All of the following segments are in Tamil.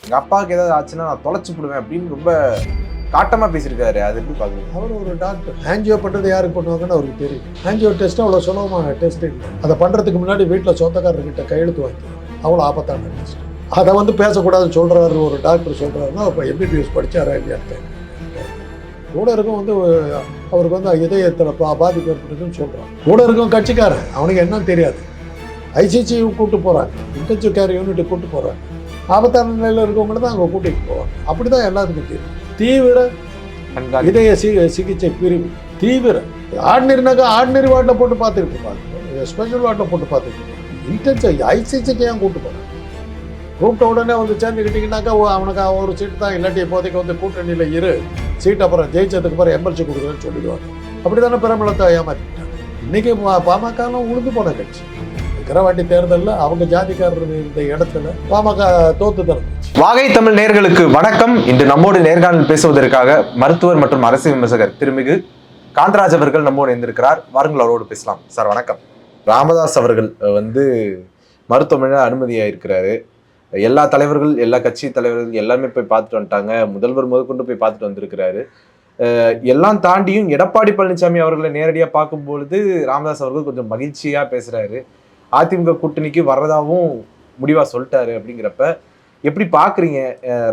எங்கள் அப்பாவுக்கு ஏதாவது ஆச்சுன்னா நான் தொலைச்சு போடுவேன் அப்படின்னு ரொம்ப காட்டமாக பேசியிருக்காரு. அது எப்படி பாக்குறீங்க அவர் ஒரு டாக்டர் ஆன்ஜியோ பண்ணுறது யாருக்கு பண்ணுவாங்கன்னு அவருக்கு தெரியும். ஆன்ஜியோ டெஸ்ட் அவ்வளோ சுலபமான டெஸ்ட் இல்லை அதை பண்ணுறதுக்கு முன்னாடி வீட்டில் சொந்தக்காரர்கிட்ட கையெழுத்து வாங்கி அவ்வளோ ஆபத்தான டெஸ்ட் அதை வந்து பேசக்கூடாதுன்னு சொல்கிறாரு ஒரு டாக்டர் சொல்கிறாருன்னா இப்போ எம்பிபிஎஸ் படித்தாரா இல்லையான்னு கூட இருக்கும் வந்து அவருக்கு வந்து இதயத்தில் பா பாதிப்பு ஏற்பட்டுன்னு சொல்கிறான் கூட இருக்கும் கட்சிக்காரன். அவனுக்கு என்னன்னு தெரியாது. ஐசிசியும் கூப்பிட்டு போகிறான் இன்டென்சிவ் கேர் யூனிட்டு கூப்பிட்டு போகிறான் ஆபத்தான நிலையில் இருக்கவங்கள தான் அங்கே கூட்டிகிட்டு போவாங்க. அப்படி தான் எல்லாத்துக்கும் தெரியும் தீவிர இதய சி சிகிச்சை பிரிவு. தீவிர. ஆர்டினரினாக்கா ஆர்டினரி வார்டில் போட்டு பார்த்துட்டு இருப்பாங்க. ஸ்பெஷல் வார்டில் போட்டு பார்த்துட்டு இருப்பாங்க. இன்டென்சிவ் ஐசிசிக்கு ஏன் கூப்பிட்டு போகிறேன் கூப்பிட்ட உடனே வந்து சேர்ந்துக்கிட்டிங்கனாக்கா அவனுக்கு ஒரு சீட்டு தான். இல்லாட்டி இப்போதைக்கு வந்து கூட்டணியில் இரு. சீட் அப்புறம் ஜெயிச்சதுக்கு அப்புறம் எம்எல்சி கொடுக்குறேன்னு சொல்லிடுவாங்க. அப்படி தானே பிரபலத்தை ஏமாற்றிட்டாங்க இன்றைக்கி பாமகலாம் உழுந்து போன கட்சி. விக்கிரவாண்டி தேர்தலில் அவங்க ஜாதிக்காரர் இருந்த இடத்துல பாமக தோத்து தரந்துச்சு வாகை தமிழ் நேர்களுக்கு வணக்கம். இன்று நம்மோடு நேர்காணல் பேசுவதற்காக மருத்துவர் மற்றும் அரசியல் விமர்சகர் திருமிகு காந்தராஜ் அவர்கள் நம்மோடு இருந்திருக்கிறார் வாருங்கள் அவரோடு பேசலாம். சார் வணக்கம். ராமதாஸ் அவர்கள் வந்து மருத்துவமனையில் அனுமதியாக இருக்கிறாரு எல்லா தலைவர்கள் எல்லா கட்சி தலைவர்கள் எல்லாருமே போய் பார்த்துட்டு வந்துட்டாங்க. முதல்வர் முதற்கொண்டு போய் பார்த்துட்டு வந்திருக்கிறாரு. எல்லாம் தாண்டியும் எடப்பாடி பழனிசாமி அவர்களை நேரடியாக பார்க்கும்பொழுது ராமதாஸ் அவர்கள் கொஞ்சம் மகிழ்ச்சியாக பேசுறாரு. அதிமுக கூட்டணிக்கு வர்றதாவும் முடிவாக சொல்லிட்டாரு அப்படிங்கிறப்ப எப்படி பார்க்குறீங்க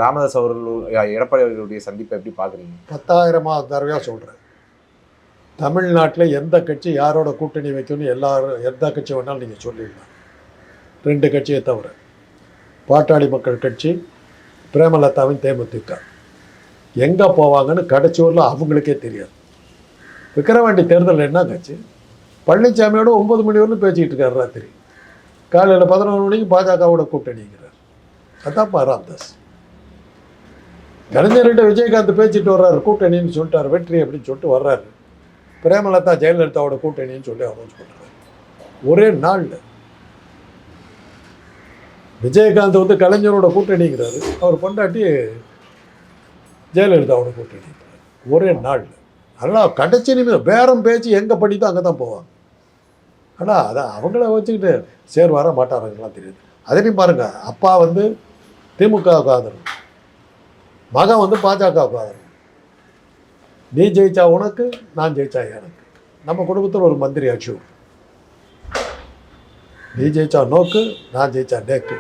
ராமதாஸ் அவர்கள் எடப்பாடி அவர்களுடைய சந்திப்பை எப்படி பார்க்குறீங்க பத்தாயிரமா தடவையாக சொல்கிறேன் தமிழ்நாட்டில் எந்த கட்சி யாரோட கூட்டணி வைக்கணும்னு எல்லாரும் எந்த கட்சி வேணாலும் நீங்கள் சொல்லிடலாம். ரெண்டு கட்சியை தவிர. பாட்டாளி மக்கள் கட்சி பிரேமலதாவின் தேமுதிக. எங்கே போவாங்கன்னு கடைசி ஊரில் அவங்களுக்கே தெரியாது. விக்கிரவாண்டி தேர்தல் என்ன கட்சி பழனிசாமியோட ஒம்பது மணி வரலும் பேசிக்கிட்டு இருக்காரு ராத்திரி. காலையில் பதினொன்று மணிக்கு பாஜகவோட கூட்டணிங்கிறார் அதான்ப்பா ராம்தாஸ். கலைஞர்கிட்ட விஜயகாந்த் பேசிட்டு வர்றாரு கூட்டணின்னு சொல்லிட்டாரு வெற்றி அப்படின்னு சொல்லிட்டு வர்றாரு. பிரேமலதா ஜெயலலிதாவோட கூட்டணின்னு சொல்லி அனௌன்ஸ் பண்ணுறாரு ஒரே நாளில். விஜயகாந்த் வந்து கலைஞரோட கூட்டணிங்கிறாரு. அவர் கொண்டாட்டி ஜெயலலிதாவோட கூட்டணிங்கிறார். ஒரே நாளில். அதனால் கடைசி நிமிடம் பேரம் பேச்சு எங்கே படித்தோ அங்கே தான் போவாங்க. ஆனால் அதான் அவங்கள வச்சுக்கிட்டு சேர் வர மாட்டாருங்கலாம் தெரியுது. அதையும் பாருங்கள் அப்பா வந்து திமுகவுக்கு ஆதரவு. மகன் வந்து பாஜகவுக்கு ஆதரவு. நீ ஜெயிச்சா உனக்கு நான் ஜெயிச்சா எனக்கு. நம்ம குடும்பத்தில் ஒரு மந்திரி அச்சூர் நீ ஜெயிச்சா நோக்கு நான் ஜெயிச்சா நேக்கு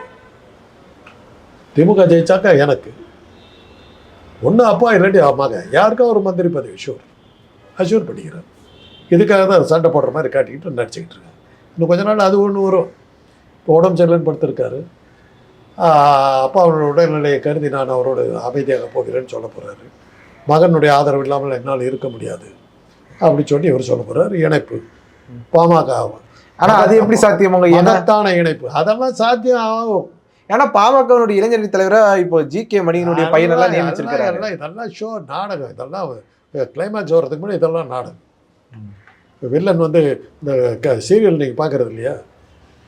திமுக ஜெயிச்சாக்கா எனக்கு. ஒன்று அப்பா இல்லாட்டி ஆமாங்க யாருக்கா ஒரு மந்திரி பதவி? ஷூர் அஷூர் பண்ணிக்கிறார் இதுக்காக தான் சண்டை போடுற மாதிரி காட்டிக்கிட்டு நடிச்சுக்கிட்டு இருக்காங்க இன்னும் கொஞ்ச நாள் அது ஒன்று வரும். இப்போ உடம்பு சரியில்லைன்னு படுத்திருக்காரு. ஆஹ் அப்பாவோட உடல்நிலையை கருதி நான் அவரோட அமைதியாக போகிறேன்னு சொல்ல போகிறாரு மகனுடைய ஆதரவு இல்லாமல் என்னால் இருக்க முடியாது. அப்படி சொல்லி இவர் சொல்ல போகிறாரு இணைப்பு. பாமக ஆனா அது எப்படி ஏன்னா மகத்தான இணைப்பு. அதெல்லாம் சாத்தியம் ஆகும். ஏன்னா பாமகனுடைய இளைஞரணி தலைவரை இப்போ ஜி கே மணியனுடைய பையனெல்லாம் நியமிச்சிருக்காரு இதெல்லாம் ஷோ நாடகம். இதெல்லாம் கிளைமேக்ஸ் வர்றதுக்கு முன்னாடி இதெல்லாம் நாடகம். வில்லன் வந்து இந்த க சீரியல் நீங்கள் பார்க்குறது இல்லையா?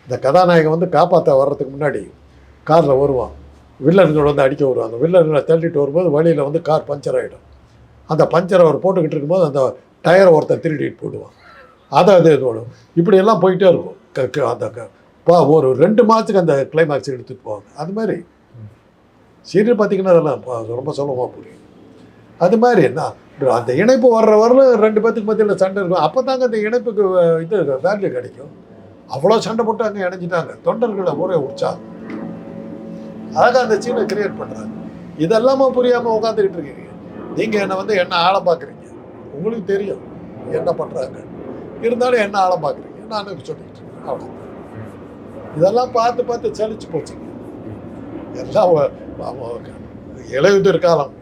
இந்த கதாநாயகன் வந்து காப்பாற்ற வர்றதுக்கு முன்னாடி காரில் வருவான். வில்லன்கள் வந்து அடிக்க வருவாங்க வில்லன்களை தள்ளிட்டு வரும்போது வழியில் வந்து கார் பஞ்சர் ஆகிடும் அந்த பஞ்சரை அவர் போட்டுக்கிட்டு இருக்கும்போது அந்த டயரை ஒருத்தன் திருடிட்டு போயிடுவான் அதை அது இது இப்படியெல்லாம் போயிட்டே இருக்கும். க- க- அந்த பா ஒரு ரெண்டு மாதத்துக்கு அந்த கிளைமேக்ஸ் எடுத்துகிட்டு போவாங்க. அது மாதிரி. சீரியல் பார்த்தீங்கன்னா அதெல்லாம் ரொம்ப சுலபமாக புரியும். அது மாதிரி என்ன? அந்த இணைப்பு வர்ற வரலும் ரெண்டு பேத்துக்கு மத்தியில் சண்டை இருக்கும். அப்போ தாங்க அந்த இணைப்புக்கு இது வேல்யூ கிடைக்கும். அவ்வளோ சண்டை போட்டு அங்கே இணைஞ்சிட்டாங்க. தொண்டர்களை ஒரே உற்சாகம். அழகாக அந்த சீனை கிரியேட் பண்ணுறாங்க இதெல்லாமா புரியாமல் உட்காந்துக்கிட்டு இருக்கீங்க. நீங்கள் என்னை வந்து என்ன ஆழம் பார்க்குறீங்க உங்களுக்கு தெரியும் என்ன பண்ணுறாங்க இருந்தாலும் என்ன ஆழம் பார்க்குறீங்க நான் சொல்லிக்கிட்டு இருக்கேன். அவ்வளோ இதெல்லாம் பார்த்து பார்த்து சலிச்சு போச்சுங்க. எல்லாம் வ- இலையுதிர் காலம்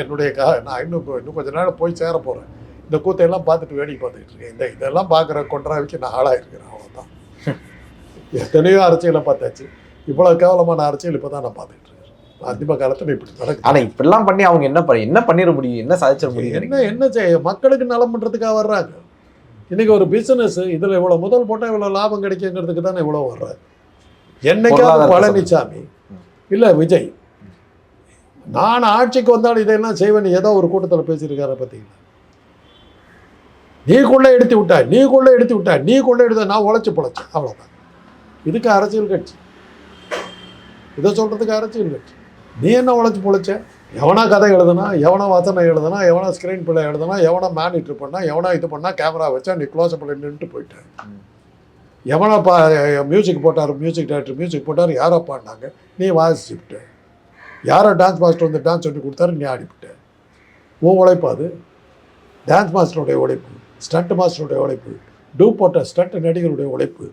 என்னுடைய கா நான் இன்னும் இன்னும் கொஞ்ச நேரம் போய் சேர போகிறேன் இந்த கூத்தையெல்லாம் பார்த்துட்டு வேடிக்கை பார்த்துக்கிட்டு இருக்கேன். இந்த இதெல்லாம் பார்க்குற கொன்றாவிக்கு நான் ஆளாக இருக்கிறேன் அவ்வளோதான் எத்தனையோ அரசியலை பார்த்தாச்சு. இவ்வளோ கேவலமான அரசியல் இப்போ தான் நான் பார்த்துக்கிட்டு இருக்கேன். காலத்தில் இப்படி நடக்குது. ஆனா இப்படிலாம் பண்ணி அவங்க என்ன பண்ண என்ன பண்ணிட முடியும்? என்ன சாதிச்சிட முடியும் என்ன என்ன செய்ய மக்களுக்கு நலம் பண்ணுறதுக்காக வர்றாங்க? இன்னைக்கு ஒரு பிஸ்னஸ் இதில் இவ்வளோ முதல் போட்டால் இவ்வளோ லாபம் கிடைக்குங்கிறதுக்கு தானே இவ்வளோ வர்றாரு? என்னைக்காவது பழனிசாமி இல்லை விஜய் நான் ஆட்சிக்கு வந்தால் இதெல்லாம் செய்வேன் ஏதோ ஒரு கூட்டத்தில் பேசியிருக்கார பார்த்தீங்களா? நீ கொள்ளை எடுத்து விட்டா நீ கொள்ளை எடுத்து விட்டா நீ கொள்ளை எடுத்த நான் உழைச்சி பிழைச்சேன். அவ்வளோதான் இதுக்கு அரசியல் கட்சி. இதை சொல்கிறதுக்கு அரசியல் கட்சி. நீ என்ன உழைச்சி பொழைச்ச? எவனா கதை எழுதுனா எவனா வசனை எழுதுனா எவனா ஸ்க்ரீன் பிள்ளை எழுதுனா எவனா மேனிட்டர் பண்ணா எவனா இது பண்ணால் கேமரா வச்சா நீ க்ளோஸ் பண்ணி நின்றுட்டு போயிட்டேன் எவனா பா மியூசிக் போட்டார் மியூசிக் டைரக்டர் மியூசிக் போட்டார் யாரோ பாடினாங்க. நீ வாசிச்சுவிட்ட யாரோ டான்ஸ் மாஸ்டர் வந்து டான்ஸ் சொல்லி கொடுத்தாரு நீ ஆடிவிட்டேன் உன் உழைப்பு அது. டான்ஸ் மாஸ்டருடைய உழைப்பு ஸ்டண்ட் மாஸ்டருடைய உழைப்பு டூ போட்ட ஸ்டண்ட் நடிகருடைய உழைப்பு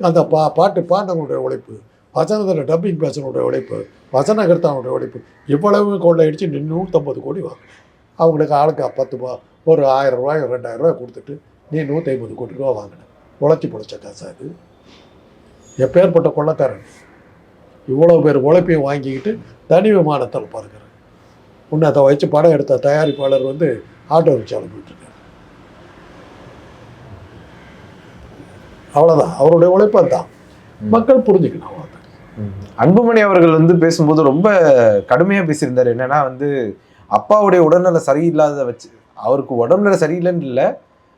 அந்த பா பாட்டு பாண்டவங்களுடைய உழைப்பு வசனத்தில் டப்பிங் பேசனுடைய உழைப்பு வசனகர்த்தானுடைய உழைப்பு இவ்வளவு கொள்ளையடிச்சு நீ நூற்றம்பது கோடி வாங்க. அவங்களுக்கு ஆளுக்கு பத்து ரூபா ஒரு ஆயிரம் ரூபாய் ரெண்டாயிரம் ரூபாய் கொடுத்துட்டு நீ நூற்றி ஐம்பது கோடி ரூபா வாங்கின. உழைச்சி பிடிச்ச காசு இது எப்பேற்பட்ட கொள்ளக்காரன். இவ்வளோ பேர் உழைப்பையும் வாங்கிக்கிட்டு தனி விமானத்தில் பார்க்குறேன் உன்னை அதை வச்சு படம் எடுத்த தயாரிப்பாளர் வந்து ஆட்டோ ரிக்ஷாவில் போயிட்டுருக்காரு. அவ்வளோதான் அவருடைய உழைப்பு அதுதான். மக்கள் புரிஞ்சுக்கணும் அவ்வளவுதான். அன்புமணி அவர்கள் வந்து பேசும்போது ரொம்ப கடுமையா பேசியிருந்தாரு. என்னன்னா வந்து அப்பாவுடைய உடல்நல சரியில்லாத வச்சு அவருக்கு உடல்நல சரியில்லைன்னு இல்லை.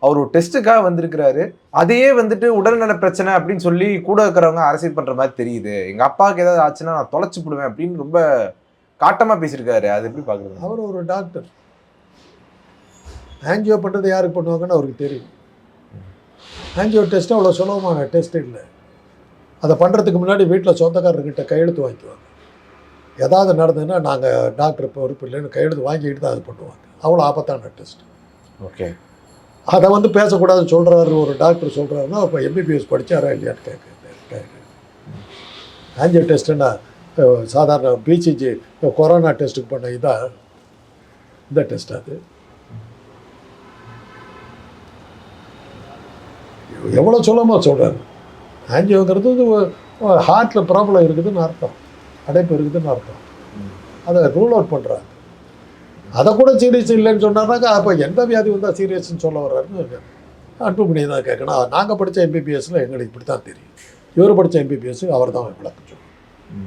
அவர் ஒரு டெஸ்ட்டுக்காக வந்திருக்கிறாரு. அதையே வந்துட்டு உடல்நல பிரச்சனை அப்படின்னு சொல்லி கூட இருக்கிறவங்க அரசியல் பண்ற மாதிரி தெரியுது. எங்க அப்பாவுக்கு ஏதாவது ஆச்சுன்னா நான் தொலைச்சு போடுவேன் அப்படின்னு ரொம்ப காட்டமா பேசியிருக்காரு. அது எப்படி பாக்குறது அவர் ஒரு டாக்டர். ஆன்ஜியோ பண்ணுறது யாருக்கு பண்ணுவாங்கன்னு அவருக்கு தெரியும். ஆன்ஜியோ டெஸ்ட் அவ்வளோ சுலபமான டெஸ்ட் இல்லை. அதை பண்ணுறதுக்கு முன்னாடி வீட்டில் சொந்தக்காரர்கிட்ட கையெழுத்து வாங்கிக்குவாங்க. ஏதாவது நடந்ததுன்னா நாங்கள் டாக்டர் பொறுப்பு இல்லைன்னு கையெழுத்து வாங்கிக்கிட்டு தான் அது பண்ணுவாங்க. அவ்வளோ ஆபத்தான டெஸ்ட். ஓகே. அதை வந்து பேசக்கூடாதுன்னு சொல்கிறாரு ஒரு டாக்டர் சொல்கிறாருன்னா அப்போ எம்பிபிஎஸ் படித்தாரா இல்லையான்னு கேட்க கேட்க டெஸ்ட்டுன்னா சாதாரண பிசிஜி கொரோனா டெஸ்ட்டுக்கு பண்ண இதான் இந்த டெஸ்ட் அது. எவ்வளோ சுலமாக சொல்கிறாரு ஆஞ்சியோங்கிறது ஹார்ட்டில் ப்ராப்ளம் இருக்குதுன்னு அர்த்தம். அடைப்பு இருக்குதுன்னு அர்த்தம். அதை ரூல் அவுட் பண்ணுறாங்க அதை கூட சீரியஸ் இல்லைன்னு சொன்னார்னாக்கா அப்போ எந்த வியாதி வந்தால் சீரியஸ்னு சொல்ல வர்றாருன்னு அன்புமணி தான் கேட்கணும். நாங்கள் படித்த எம்பிபிஎஸ்ல எங்களுக்கு இப்படி தான் தெரியும். இவர் படித்த எம்பிபிஎஸ் அவர் தான் விளக்கம் சொல்லுவோம்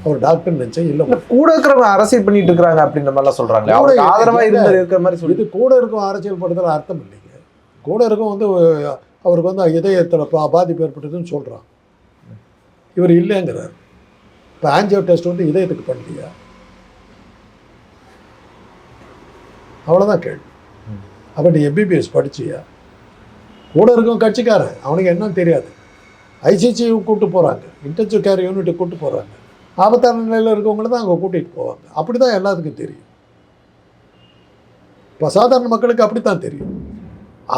அவர் டாக்டர் நினச்சேன் இல்லை. கூட இருக்கிறவங்க அரசியல் பண்ணிட்டு இருக்காங்க அப்படின்ற மாதிரிலாம் சொல்றாங்க அவருக்கு கூட ஆதரவா இல்ல. இருந்து இருக்கிற மாதிரி சொல்லி. இது கூட இருக்கும் அரசியல் படுத்தல அர்த்தம் இல்லைங்க. கூட இருக்கும் வந்து அவருக்கு வந்து இதயத்தில் பா பாதிப்பு ஏற்பட்டதுன்னு சொல்கிறான் இவர் இல்லைங்கிறார். இப்போ ஆன்ஜியோ டெஸ்ட் வந்து இதயத்துக்கு பண்ணலையா? அவ்வளோதான் கேள்வி. அப்போ நீ எம்பிபிஎஸ் படிச்சியா? கூட இருக்கும் கட்சிக்காரன். அவனுக்கு என்னன்னு தெரியாது. ஐசிசி கூப்பிட்டு போகிறாங்க இன்டென்சிவ் கேர் யூனிட்டு கூப்பிட்டு போகிறாங்க ஆபத்தான நிலையில் இருக்கவங்கள தான் அங்கே கூட்டிகிட்டு போவாங்க. அப்படி தான் எல்லாத்துக்கும் தெரியும். இப்போ சாதாரண மக்களுக்கு அப்படித்தான் தெரியும்.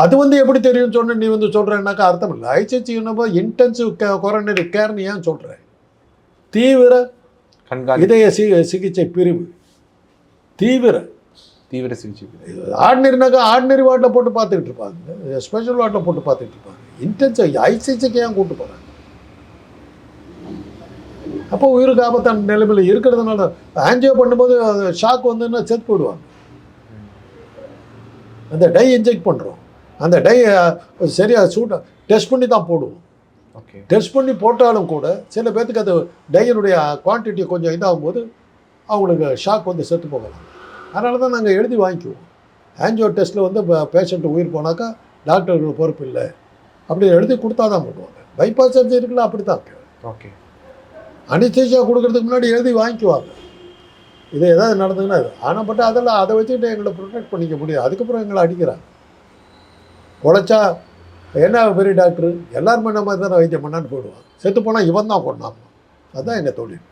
அது வந்து எப்படி தெரியும்னு சொன்ன நீ வந்து சொல்கிறேன்னாக்கா அர்த்தம் இல்லை. ஐசிசி இன்டென்சிவ் கொரோனரி கேர்னு ஏன் சொல்கிற தீவிர கண்காணி இதய சி சிகிச்சை பிரிவு. தீவிர தீவிர சிகிச்சை ஆர்டினரினாக்கா ஆர்டினரி வார்டில் போட்டு பார்த்துக்கிட்டு இருப்பாங்க. ஸ்பெஷல் வார்டில் போட்டு பார்த்துக்கிட்டு இருப்பாங்க. இன்டென்சிவ் ஐசிசிக்கு ஏன் கூட்டு போகிறாங்க அப்போ உயிருக்கு ஆபத்தான நிலைமையில் இருக்கிறதுனால ஆன்ஜியோ பண்ணும்போது ஷாக் வந்துன்னா செத்து போயிடுவாங்க. அந்த டை இன்ஜெக்ட் பண்ணுறோம் அந்த டை சரியாக சூட்டை டெஸ்ட் பண்ணி தான் போடுவோம். ஓகே டெஸ்ட் பண்ணி போட்டாலும் கூட சில பேர்த்துக்கு அது டையினுடைய குவான்டிட்டி கொஞ்சம் இதாகும் போது அவங்களுக்கு ஷாக் வந்து செத்து போகலாம். அதனால தான் நாங்கள் எழுதி வாங்கிக்குவோம். ஆன்ஜியோ டெஸ்ட்டில் வந்து பேஷண்ட் உயிர் போனாக்கா டாக்டர்கள் பொறுப்பு இல்லை. அப்படி எழுதி கொடுத்தா தான் பண்ணுவாங்க பைபாஸ் சர்ஜரிக்கெலாம் அப்படி தான் ஓகே அனிஸ்தேஷியா கொடுக்கறதுக்கு முன்னாடி எழுதி வாங்கிக்குவாங்க. இது ஏதாவது நடந்ததுன்னா இது. ஆனால் பட் அதெல்லாம் அதை வச்சுக்கிட்டு எங்களை ப்ரொடெக்ட் பண்ணிக்க முடியாது. அதுக்கப்புறம் எங்களை அடிக்கிறாங்க. உழைச்சா என்ன பெரிய டாக்டர் எல்லாருமே நம்ம தானே வைத்தியம் பண்ணான்னு போயிடுவான் செத்து போனால் இவன் தான் கொண்டான் அதுதான் எங்கள் தொழில்.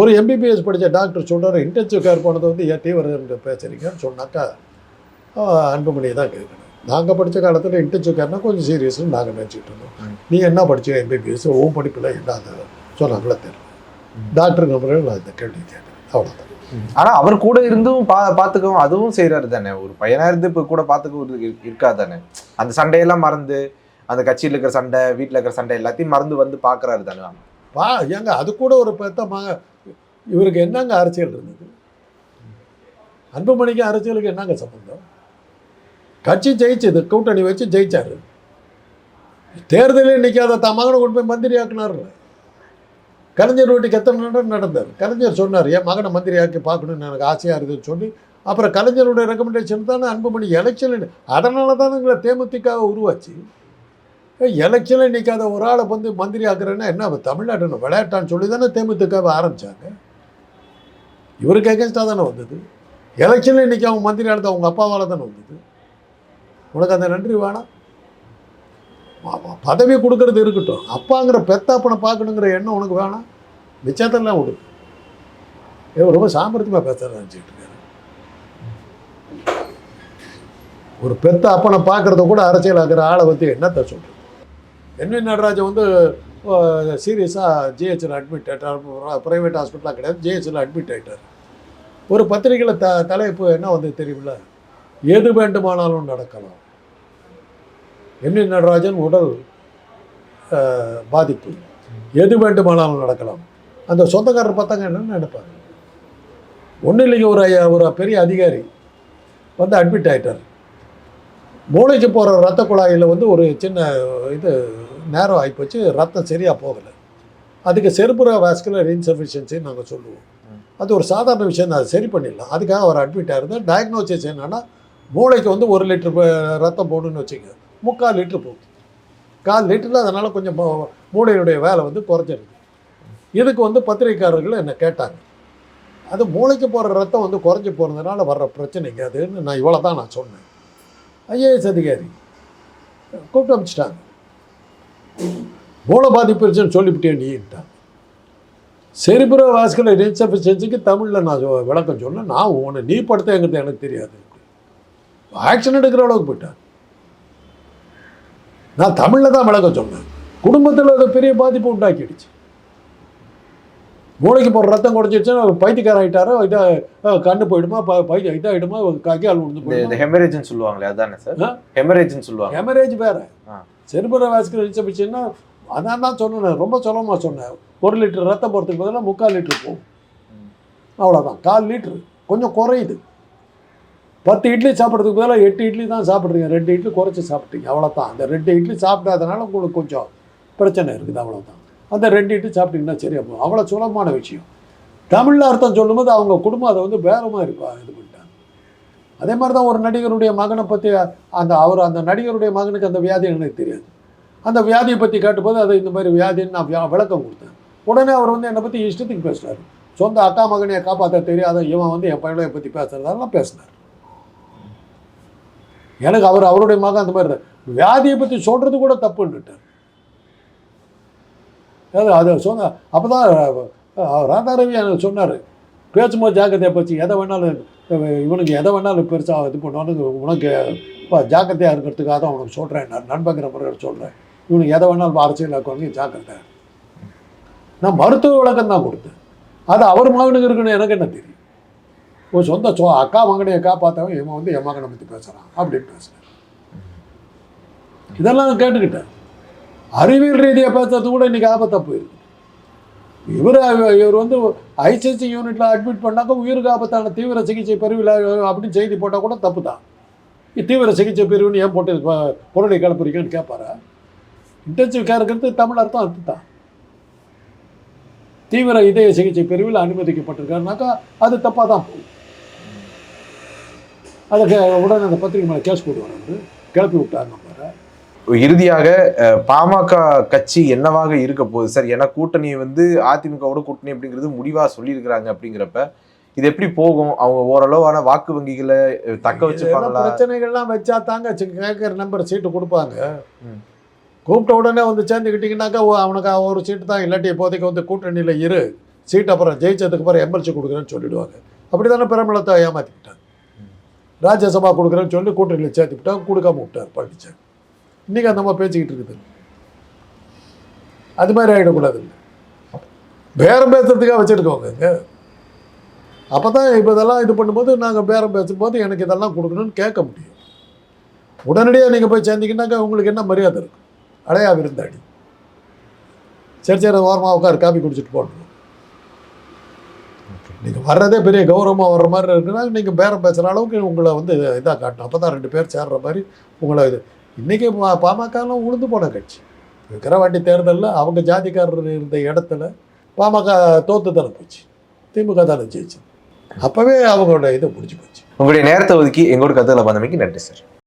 ஒரு எம்பிபிஎஸ் படித்த டாக்டர் சொல்கிறார் இன்டென்சிவ் கேர் போனது வந்து ஏன் தீவிர பேசுகிறீங்கன்னு சொன்னாக்கா அன்புமணியை தான் கேட்கணும். நாங்கள் படித்த காலத்தில் இன்டென்சிவ் கேர்னால் கொஞ்சம் சீரியஸ்னு நாங்கள் நினச்சிட்டு இருந்தோம். நீ என்ன படிச்ச எம்பிபிஎஸ் உன் படிப்பில் என்ன அந்த சொன்னாங்களே தெரியல. டாக்டருங்க முறையில் நான் இந்த கேள்வி கேட்குறேன் அவ்வளோதான் ஆனா அவர் கூட இருந்தும் பா பாத்துக்கவும் அதுவும் செய்யறாரு தானே. ஒரு பையனா இருந்து இப்ப கூட பாத்துக்க இருக்காது தானே. அந்த சண்டையெல்லாம் மறந்து அந்த கட்சியில் இருக்கிற சண்டை வீட்டுல இருக்கிற சண்டை எல்லாத்தையும் மறந்து வந்து பாக்குறாரு தானே. பா ஏங்க அது கூட ஒரு பெத்த இவருக்கு என்னங்க அரசியல் இருந்தது? அன்புமணிக்கு அரசியலுக்கு என்னங்க சம்பந்தம்? கட்சி ஜெயிச்சது கூட்டணி வச்சு ஜெயிச்சார். தேர்தலில் நிற்காத தான் மகனை கொண்டு போய் மந்திரி ஆக்குனார்ல. கலைஞர் வீட்டுக்கு எத்தனை நடந்தார்? கலைஞர் சொன்னார் என் மகனை மந்திரி ஆக்கி பார்க்கணும்னு எனக்கு ஆசையாக இருக்குதுன்னு சொல்லி. அப்புறம் கலைஞருடைய ரெக்கமெண்டேஷன் தானே அன்புமணி எலெக்ஷன் அதனால தானே எங்களை தேமுதிக உருவாச்சு. எலெக்ஷனில் நிற்காத ஒரு ஆளை வந்து மந்திரி ஆக்குறேன்னா என்ன தமிழ்நாட்டில் விளையாட்டான்னு சொல்லி தானே தேமுதிகவை ஆரம்பித்தாங்க இவருக்கு எகென்ஸ்டாக தானே வந்தது? எலெக்ஷனில் இன்றைக்கி அவங்க மந்திரி அடுத்து அவங்க அப்பாவால் தானே வந்தது? உனக்கு அந்த நன்றி வேணாம் பதவி கொடுக்கறது இருக்கட்டும். அப்பாங்கிற பெத்தாப்பனை பார்க்கணுங்கிற எண்ணம் உனக்கு வேணாம் மிச்சத்தெல்லாம் விடு. ஏ ரொம்ப சாமர்த்தியமாக பேசுகிறேன் நினச்சிக்கிட்டு இருக்காரு. ஒரு பெத்த அப்பனை பார்க்கறத கூட அரசியலாக்குற ஆளை பற்றி என்னத்தை சொல்கிறது என்வி நடராஜன் வந்து சீரியஸாக ஜிஹெச்சில் அட்மிட் ஆகிட்டார் ப்ரைவேட் ஹாஸ்பிட்டலாக கிடையாது. ஜிஹெச்சில் அட்மிட் ஆகிட்டார் ஒரு பத்திரிகையில் த தலைப்பு என்ன வந்து தெரியுமில்ல? எது வேண்டுமானாலும் நடக்கலாம். என்வி நடராஜன் உடல் பாதிப்பு. எது வேண்டுமானாலும் நடக்கலாம். அந்த சொந்தக்காரர் பார்த்தாங்க என்னன்னு நினைப்பாங்க ஒன்றும் இல்லைங்க ஒரு ஐயா- ஒரு பெரிய அதிகாரி வந்து அட்மிட் ஆகிட்டார் மூளைக்கு போகிற ரத்த குழாயில் வந்து ஒரு சின்ன இது நேரம் ஆகிப்போச்சு ரத்தம் சரியாக போகலை. அதுக்கு செருப்புற வாஸ்குலர் இன்சஃபிஷியன்சின்னு நாங்கள் சொல்லுவோம். அது ஒரு சாதாரண விஷயம் அது சரி பண்ணிடலாம். அதுக்காக அவர் அட்மிட் ஆயிருந்தார். டயக்னோசிஸ் என்னன்னா மூளைக்கு வந்து ஒரு லிட்டர் ரத்தம் போகணுன்னு வச்சுங்க முக்கால் லிட்டர் போகுது கால் லிட்டரில் அதனால் கொஞ்சம் மூ- மூளையுடைய வேலை வந்து குறைஞ்சிருக்கு இதுக்கு வந்து பத்திரிகைக்காரர்கள் என்னை கேட்டாங்க. அது மூளைக்கு போகிற ரத்தம் வந்து குறைஞ்சி போகிறதுனால வர்ற பிரச்சனைங்க அதுன்னு நான் இவ்வளோ தான் நான் சொன்னேன். ஐஏஎஸ் அதிகாரி கூப்பிட்டு அனுப்பிச்சிட்டாங்க மூளை பாதிப்பு இருந்துச்சுன்னு சொல்லிவிட்டேன் நீட்டான் செரிபிரோ வாஸ்குலர் இன்சஃபிஷியன்சிக்கு தமிழில் நான் விளக்கம் சொன்னேன். நான் உன்னை நீ படுத்தேங்கிறது எனக்கு தெரியாது. ஆக்ஷன் எடுக்கிற அளவுக்கு போயிட்டேன் நான் தமிழில் தான் விளக்கம் சொன்னேன். குடும்பத்தில் அது பெரிய பாதிப்பு உண்டாக்கிடுச்சு. மூளைக்கு போகிற ரத்தம் குறைஞ்சிடுச்சுன்னா அவர் பைத்தியக்கார ஆகிட்டாரோ இதாக கண்ணு போயிடுமா ப பை இதாகிடுமா கைக்கால் விழுந்து இந்த போயிடுமா? ஹெமரேஜ்னு சொல்லுவாங்களே அதானே சார்? ஹெமரேஜ்னு சொல்லுவாங்க. ஹெமரேஜ் வேற. ஆ. செரிபரோ வாஸ்குலர் இன்சபிஷன்னா அதான் தான் சொன்னேன் ரொம்ப சுலபமாக சொன்னேன். ஒரு லிட்டர் ரத்தம் போகிறதுக்கு பதிலாக முக்கால் லிட்டர் போகும். அவ்வளோதான் கால் லிட்டரு. கொஞ்சம் குறையுது. பத்து இட்லி சாப்பிட்றதுக்கு பதிலாக எட்டு இட்லி தான் சாப்பிட்றீங்க. ரெண்டு இட்லி குறைச்சி சாப்பிட்டீங்க. அவ்வளோதான் அந்த ரெண்டு இட்லி சாப்பிடாதனால உங்களுக்கு கொஞ்சம் பிரச்சனை இருக்குது. அவ்வளோதான் அந்த ரெண்டு இட்லி சாப்பிட்டீங்கன்னா சரியாக போகும். அவ்வளோ சுலபமான விஷயம். தமிழில் அர்த்தம் சொல்லும்போது அவங்க குடும்பம் அதை வந்து வேறமாக இருப்பா இது பண்ணி அதே மாதிரி தான் ஒரு நடிகருடைய மகனை பற்றி அந்த அவர் அந்த நடிகருடைய மகனுக்கு அந்த வியாதி எனக்கு தெரியாது. அந்த வியாதியை பற்றி கேட்டபோது அது இந்த மாதிரி வியாதின்னு நான் வியா- விளக்கம் கொடுத்தேன். உடனே அவர் வந்து என்னை பற்றி இஷ்டத்துக்கு பேசுகிறார் சொந்த அக்கா மகனையை காப்பாற்ற தெரியாத இவன் வந்து என் பையனை பற்றி பேசுகிறதாலாம் பேசினார். எனக்கு அவர் அவருடைய மகன் அந்த மாதிரி வியாதியை பற்றி சொல்கிறது கூட தப்புன்னுட்டார். அது அது சொன்ன அப்போ தான் ராதாரவி எனக்கு சொன்னார் பேசும்போது ஜாக்கிரதையாக பற்றி எதை வேணாலும் இவனுக்கு எதை வேணாலும் பெருசாக இது பண்ணுவானு உனக்கு இப்போ ஜாக்கிரதையாக இருக்கிறதுக்காக தான் உனக்கு சொல்கிறேன் நான் நண்பங்கிற முறையில் சொல்கிறேன் இவனுக்கு எதை வேணாலும் அரசியலாக்குவாங்க ஜாக்கிரதை நான் மருத்துவ விளக்கம் தான் கொடுத்தேன். அது அவர் மகனுக்கு இருக்குன்னு எனக்கு என்ன தெரியும்? ஒரு சொந்த சொ அக்கா மகனையை காப்பாற்றவன் இவன் வந்து என் மகனை பற்றி பேசுகிறான் அப்படின்னு பேசுகிறேன் இதெல்லாம் கேட்டுக்கிட்டேன். அறிவியல் ரீதியாக பேசுறது கூட இன்றைக்கி ஆபத்தாக போயிருக்கு. இவர் இவர் வந்து ஐசிசி யூனிட்டில் அட்மிட் பண்ணாக்க உயிருக்கு ஆபத்தான தீவிர சிகிச்சை பிரிவில் அப்படின்னு செய்தி போட்டால் கூட தப்பு தான் தீவிர சிகிச்சை பிரிவுன்னு ஏன் போட்டு ப- பொருளை கிளப்புறீங்கன்னு கேட்பாரா இன்டென்சிவ் கேருங்கிறது தமிழ் அர்த்தம் அதுதான். தீவிர இதய சிகிச்சை பிரிவில் அனுமதிக்கப்பட்டிருக்காருனாக்கா அது தப்பாக தான் போகும். அதுக்கு உடனே அந்த பத்திரிகை மேலே கேஸ் போடுவார் அவர். கிளப்பி விட்டார் பாரு இறுதியாக பாமக கட்சி என்னவாக இருக்க போகுது? சார் ஏன்னா கூட்டணி வந்து அதிமுகவோட கூட்டணி அப்படிங்கிறது முடிவா சொல்லியிருக்கிறாங்க அப்படிங்கிறப்ப இது எப்படி போகும்? அவங்க ஓரளவான வாக்கு வங்கிகளை தக்க வச்சுப்பாங்களா? பிரச்சனைகள்லாம் வச்சா தாங்க கேட்குற நம்பர் சீட்டு கொடுப்பாங்க. கூப்பிட்ட உடனே வந்து சேர்ந்துக்கிட்டிங்கனாக்கா அவனுக்கு ஒரு சீட்டு தான் இல்லாட்டி இப்போதைக்கு வந்து கூட்டணியில் இரு. சீட் அப்புறம் ஜெயிச்சதுக்கு அப்புறம் எம்எல்சி கொடுக்குறேன்னு சொல்லிடுவாங்க. அப்படி தானே பிரமலத்தை ஏமாற்றிக்கிட்டாங்க ராஜ்யசபா கொடுக்குறேன்னு சொல்லி கூட்டணியில் சேர்த்து விட்டாங்க கொடுக்காம விட்டார் பழனிசாமி இன்றைக்கி அந்த மாதிரி பேசிக்கிட்டு இருக்குது. அது மாதிரி ஆகிடக்கூடாது பேரம் பேசுறதுக்காக வச்சுருக்கோங்க அப்போ தான் இப்போ இதெல்லாம் இது பண்ணும்போது நாங்கள் பேரம் பேசும்போது எனக்கு இதெல்லாம் கொடுக்கணும்னு கேட்க முடியும். உடனடியாக நீங்கள் போய் சேர்ந்தீங்கன்னாக்கா உங்களுக்கு என்ன மரியாதை இருக்கும்? அடையா விருந்தாடி. சரி சரி ஓரமாக உட்காரு காப்பி குடிச்சிட்டு போடணும் நீங்கள் வர்றதே பெரிய கௌரவமாக வர்ற மாதிரி இருக்குன்னா நீங்கள் பேரம் பேசுகிற அளவுக்கு உங்களை வந்து இதாக காட்டணும். அப்போ தான் ரெண்டு பேர் சேர்ற மாதிரி உங்களை இது இன்றைக்கி பாமகலாம் உளுந்து போன கட்சி. விக்கிரவாண்டி தேர்தலில் அவங்க ஜாதிக்காரர் இருந்த இடத்துல பாமக தோத்து தானே போச்சு. திமுக தானே ஜெயிச்சு அப்போவே அவங்களோட இதை முடிஞ்சு போச்சு. உங்களுடைய நேரத்தை ஒதுக்கி எங்களோட கதையில் பந்தமைக்கு நன்றி சார்.